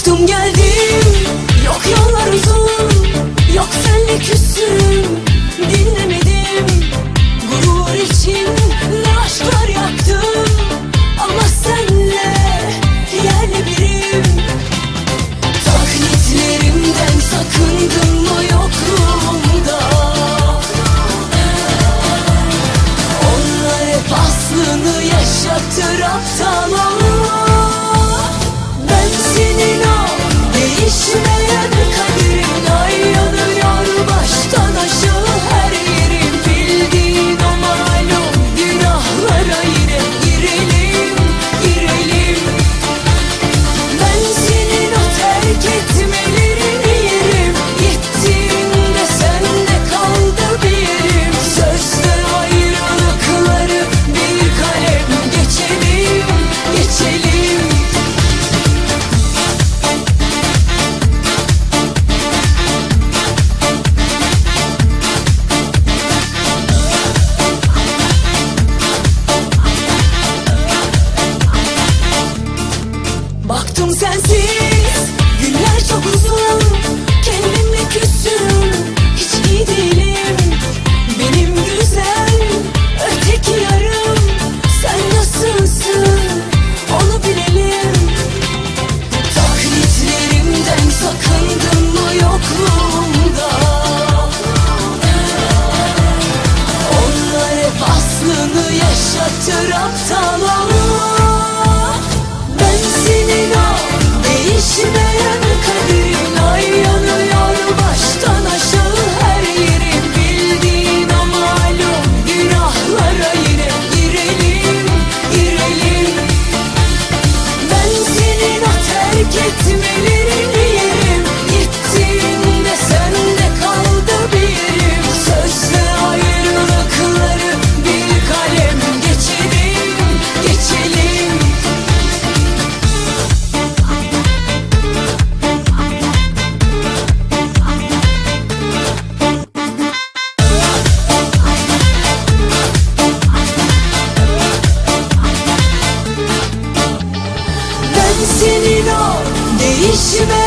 Bıktım geldim. Yok yollar uzun Yok senle küstüm Dinlemedim. Gurur için Aşklar yaktım. Ama senle Yerle birim. Taklitlerimden sakındım mı yokluğumda? Onlar hep aslını yaşatır aptala. Ateş dayanık You